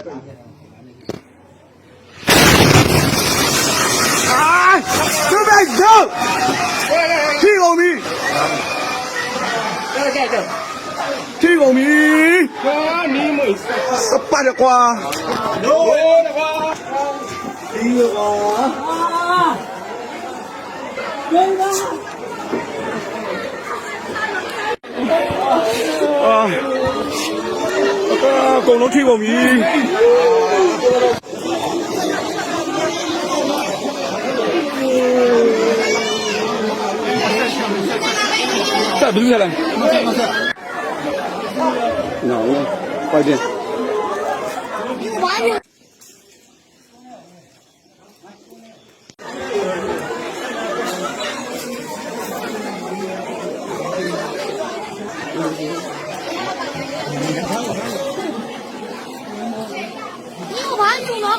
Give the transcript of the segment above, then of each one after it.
သူပဲတော့ထီကုန်ပြီထီကုန်ပြီကာနီမွေစပတ်ကွာနိုးကွာဒီကွာဘယ်ပါ အကုန်လုံးထိပုံပြီဆက်ဘူးဆက်လိုက်နော်ပိုက်တယ်် ရော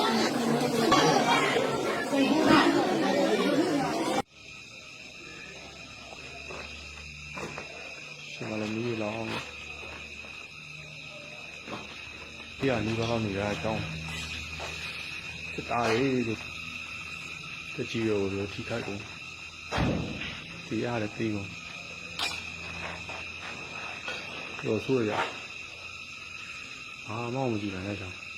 ရှင်မလည်းမီးလောင်းအောင်ပြရနီးပါးအောင်နေတာအကြောင်းစစ်သားရေးလို့တကြီးရောလို့ထိခိုက်ကုန်ဒီရတယ်ပြီးကုန်တော့ဆိုးရကြဘာမှမကြည့်နိုင်တဲ့ကြောင်း